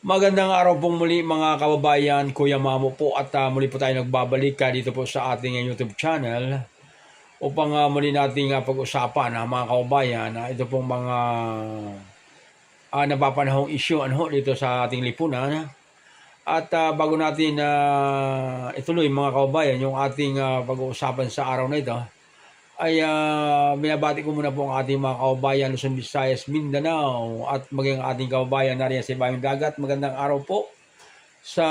Magandang araw pong muli mga kababayan, Kuya Mamo po at ah, muli po tayo nagbabalik ka dito po sa ating ah, YouTube channel upang ah, muli nating ah, pag-usapan ah, mga kababayan. Ah, ito pong mga uh, napapanahong issue ano, dito sa ating lipunan. At ah, bago natin ah, ituloy mga kababayan yung ating ah, pag-uusapan sa araw na ito ay ah, binabati ko muna po ang ating mga kababayan Luzon, Visayas, Mindanao at maging ating kababayan na rin sa Ibayong Dagat. Magandang araw po sa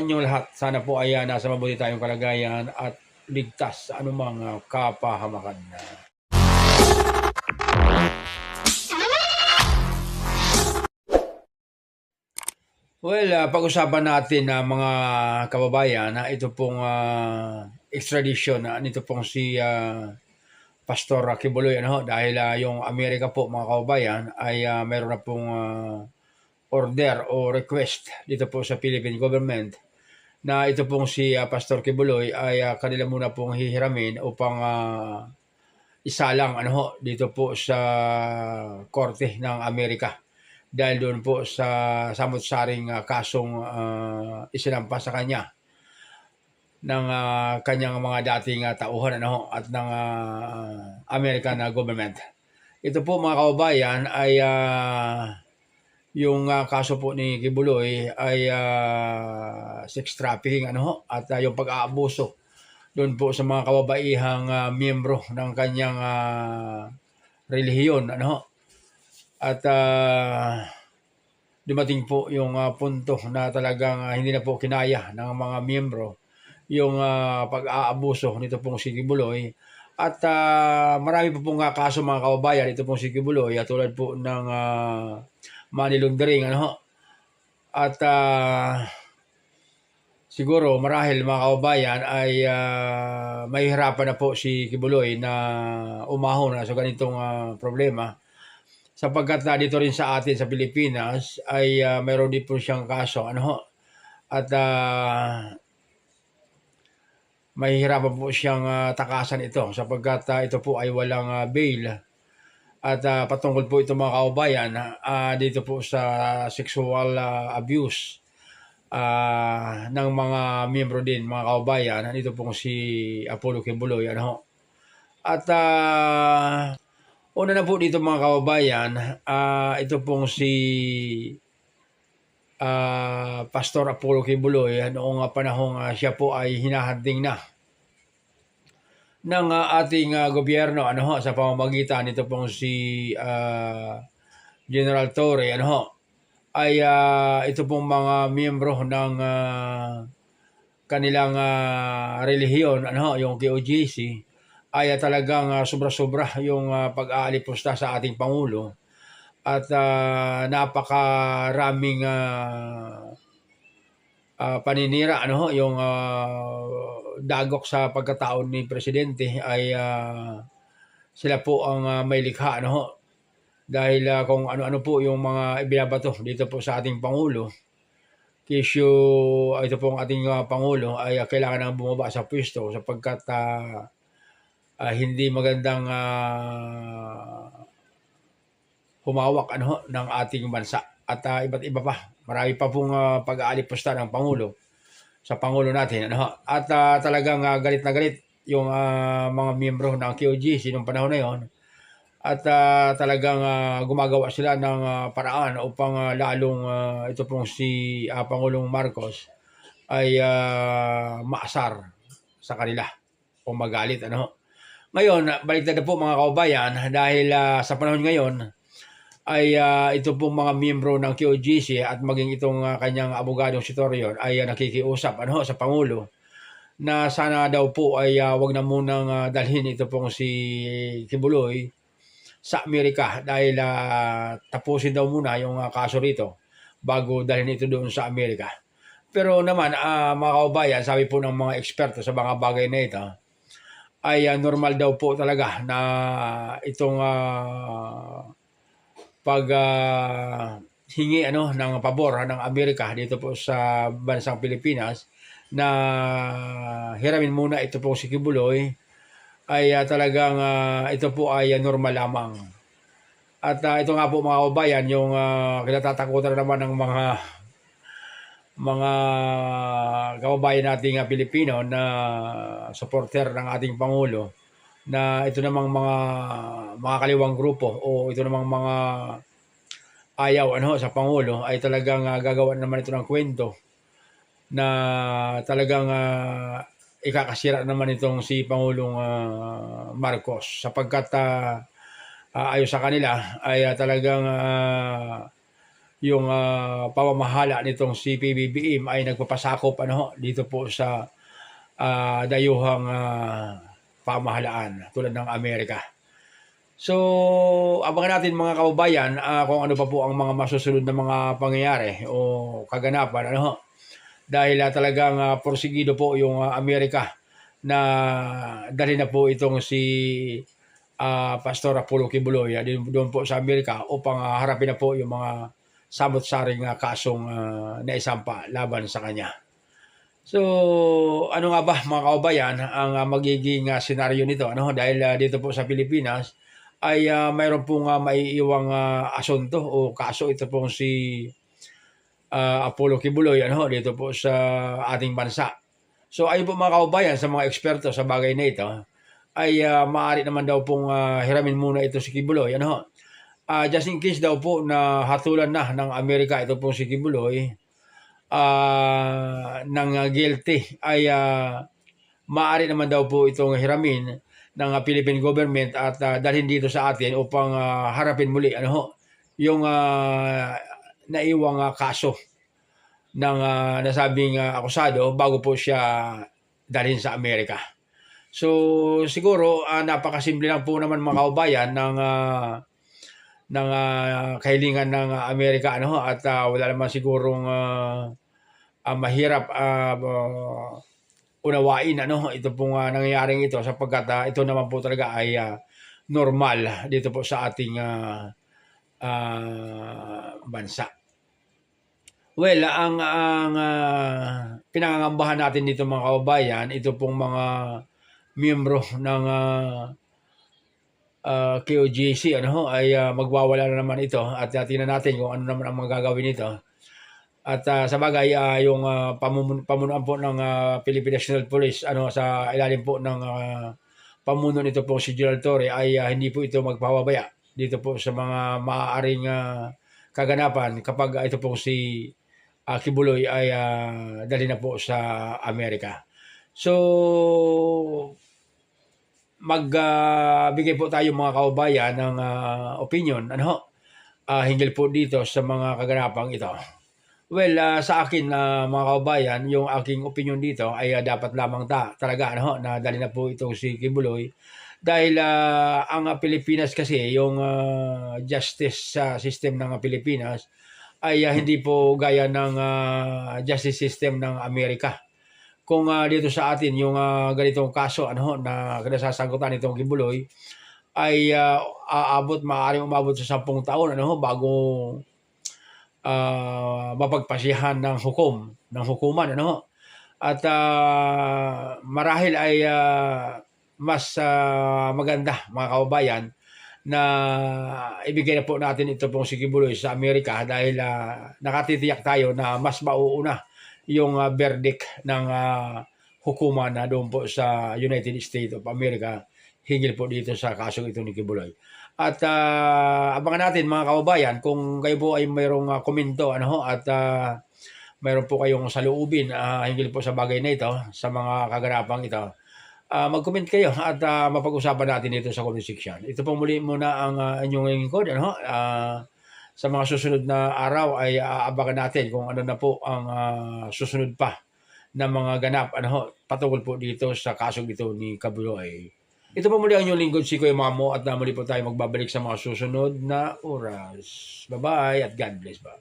inyong lahat. Sana po ay ah, nasa mabuti tayong kalagayan at ligtas sa anumang ah, kapahamakan. Well, ah, pag-usapan natin na mga kababayan na ito pong ah, extradition na nito pong si ah, Pastor Kibuloy ano ho, dahil ah, yung Amerika po mga kababayan ay ah, meron na pong ah, order o request dito po sa Philippine government na ito pong si ah, Pastor Kibuloy ay ah, kanila muna pong hihiramin upang ah, isalang ano ho, dito po sa korte ng Amerika. Dahil doon po sa samot-saring ah, kasong ah, isinampa sa kanya ng ah, kanyang mga dating ah, tauhan ano at ng ah, American ah, government. Ito po mga kababayan ay ah, yung ah, kaso po ni Kibuloy ay ah, sex trafficking ano at ah, yung pag-aabuso doon po sa mga kababaihang ah, miyembro ng kanyang ah, relihiyon ano. At ah, dumating po yung ah, punto na talagang ah, hindi na po kinaya ng mga miyembro yung ah, pag-aabuso nito pong si Kibuloy. At ah, marami po pong ah, kaso mga kababayan ito pong si Kibuloy at tulad po ng ah, money laundering ano. At ah, siguro marahil mga kababayan ay ah, mahihirapan na po si Kibuloy na umahon na sa ganitong ah, problema sapagkat na dito rin sa atin sa Pilipinas ay ah, mayroon din po siyang kaso ano. At ah, mahihirapan po siyang ah, takasan ito sapagkat ah, ito po ay walang ah, bail. At ah, patungkol po ito mga kaubayan ah, dito po sa sexual ah, abuse ah, ng mga miyembro din mga kaubayan. Dito pong si Apollo Kibuloy. Ano. At ah, una na po dito mga kaubayan, ah, ito pong si ah, Pastor Apollo Kibuloy noong ah, panahong ah, siya po ay hinahanding na ng ah, ating ah, gobyerno ano ho, sa pamamagitan nito pong si ah, General Torre ano ho, ay ah, ito pong mga miyembro ng ah, kanilang ah, relihiyon ano ho, yung KOJC ay ah, talagang ah, sobra-sobra yung ah, pag-aalipusta sa ating Pangulo at ah, napakaraming ah, ah, paninira ano yung ah, dagok sa pagkataon ni presidente ay ah, sila po ang ah, may likha ano. Dahil ah, kung ano-ano po yung mga ibinabato dito po sa ating pangulo. Kisyo ito pong ating ah, pangulo ay ah, kailangan nang bumaba sa pwesto sapagkat ah, ah, hindi magandang ah, humawak ano ng ating bansa at ah, iba't iba pa. Marami pa pong ah, pag-aalipusta ng pangulo sa pangulo natin ano. At ah, talagang ah, galit na galit yung ah, mga miyembro ng QG sinong panahon na yon. At ah, talagang ah, gumagawa sila ng ah, paraan upang ah, lalong ah, ito pong si ah, Pangulong Marcos ay ah, maasar sa kanila o magalit ano. Ngayon, balik na po mga kaubayan dahil ah, sa panahon ngayon ay ah, ito pong mga miyembro ng QGC at maging itong ah, kanyang abogadong si Torion ay ah, nakikiusap ano, sa Pangulo na sana daw po ay ah, wag na munang ah, dalhin ito pong si Kibuloy sa Amerika dahil ah, tapusin daw muna yung ah, kaso rito bago dalhin ito doon sa Amerika. Pero naman, ah, mga kaubayan, sabi po ng mga eksperto sa mga bagay na ito, ay ah, normal daw po talaga na itong ah, pag ah, hingi ano ng pabor ng Amerika dito po sa bansang Pilipinas na hiramin muna ito po si Kibuloy ay ah, talagang ah, ito po ay ah, normal lamang. At ah, ito nga po mga kababayan, yung uh, kinatatakutan naman ng mga mga kababayan nating ah, Pilipino na supporter ng ating Pangulo na ito namang mga mga kaliwang grupo o ito namang mga ayaw ano sa Pangulo ay talagang ah, gagawa naman ito ng kwento na talagang ah, ikakasira naman itong si Pangulong ah, Marcos sapagkat ah, ah, ayon sa kanila ay ah, talagang ah, yung ah, pamamahala nitong si PBBM ay nagpapasakop ano dito po sa ah, dayuhang ah, pamahalaan tulad ng Amerika. So, abangan natin mga kababayan ah, kung ano pa po ang mga masusunod na mga pangyayari o kaganapan ano. Dahil ah, talagang ah, porsigido po yung ah, Amerika na dali na po itong si ah, Pastor Apollo Kibuloy din- doon po sa Amerika upang ah, harapin na po yung mga samot-saring ah, kasong ah, naisampa laban sa kanya. So, ano nga ba mga kababayan ang ah, magiging ah, senaryo nito? Ano? Dahil ah, dito po sa Pilipinas ay ah, mayroon pong uh, maiiwang ah, asunto o kaso ito pong si ah, Apollo Kibuloy ano, dito po sa ating bansa. So ayon po mga kababayan sa mga eksperto sa bagay na ito ay ah, maaari naman daw pong ah, hiramin muna ito si Kibuloy. Ano? Ah, just in case daw po na hatulan na ng Amerika ito pong si Kibuloy ah, ng ah, guilty ay ah, maaari naman daw po itong hiramin ng Philippine government at ah, dalhin dito sa atin upang ah, harapin muli ano ho, yung ah, naiwang ah, kaso ng ah, nasabing ah, akusado bago po siya dalhin sa Amerika. So siguro ah, napakasimple lang po naman mga kaubayan ng ah, ng ah, kahilingan ng Amerika ano at ah, wala naman sigurong ah, ah, mahirap ah, ah, unawain ano ito pong ah, nangyayaring ito sapagkat ah, ito naman po talaga ay ah, normal dito po sa ating ah, ah, bansa. Well, ang ang ah, pinangangambahan natin dito mga kababayan, ito pong mga miyembro ng ah, ah, KOJC ano ay ah, magwawala na naman ito at uh, tingnan natin kung ano naman ang magagawin nito. At ah, sa bagay ah, yung ah, pamumun- pamunuan po ng ah, Philippine National Police ano sa ilalim po ng ah, pamuno nito po si Gerald Torre ay ah, hindi po ito magpapabaya dito po sa mga maaaring ah, kaganapan kapag ito po si ah, Kibuloy ay ah, dali na po sa Amerika. So magbigay po tayo mga kaubayan ng ah, opinion ano ah, hinggil po dito sa mga kaganapang ito. Well, ah, sa akin na mga kaubayan, yung aking opinion dito ay ah, dapat lamang ta talaga ano na dali na po itong si Kibuloy dahil ah, ang ah, Pilipinas kasi yung ah, justice sa system ng Pilipinas ay ah, hindi po gaya ng ah, justice system ng Amerika. Kung ah, dito sa atin yung ah, ganitong kaso ano na nasasagutan itong Kibuloy ay ah, aabot maaaring umabot sa 10 taon ano bago ah, mapagpasihan ng hukom, ng hukuman ano. At ah, marahil ay ah, mas ah, maganda mga kababayan na ibigay na po natin ito pong si Kibuloy sa Amerika dahil ah, nakatitiyak tayo na mas mauuna yung ah, verdict ng ah, hukuman na doon po sa United States of America hinggil po dito sa kasong ito ni Kibuloy. At ah, abangan natin mga kababayan kung kayo po ay mayroong ah, komento ano ho, at ah, mayroon po kayong saluubin ah, hinggil po sa bagay na ito sa mga kaganapang ito. Ah, mag-comment kayo at ah, mapag-usapan natin ito sa comment section. Ito po muli muna ang ah, inyong lingkod ano. Ah, sa mga susunod na araw ay aabangan natin kung ano na po ang ah, susunod pa na mga ganap ano patungkol po dito sa kasong ito ni Kabuloy. Ito po muli ang inyong lingkod si Kuya Mamo at na muli po tayo magbabalik sa mga susunod na oras. Bye-bye at God bless ba.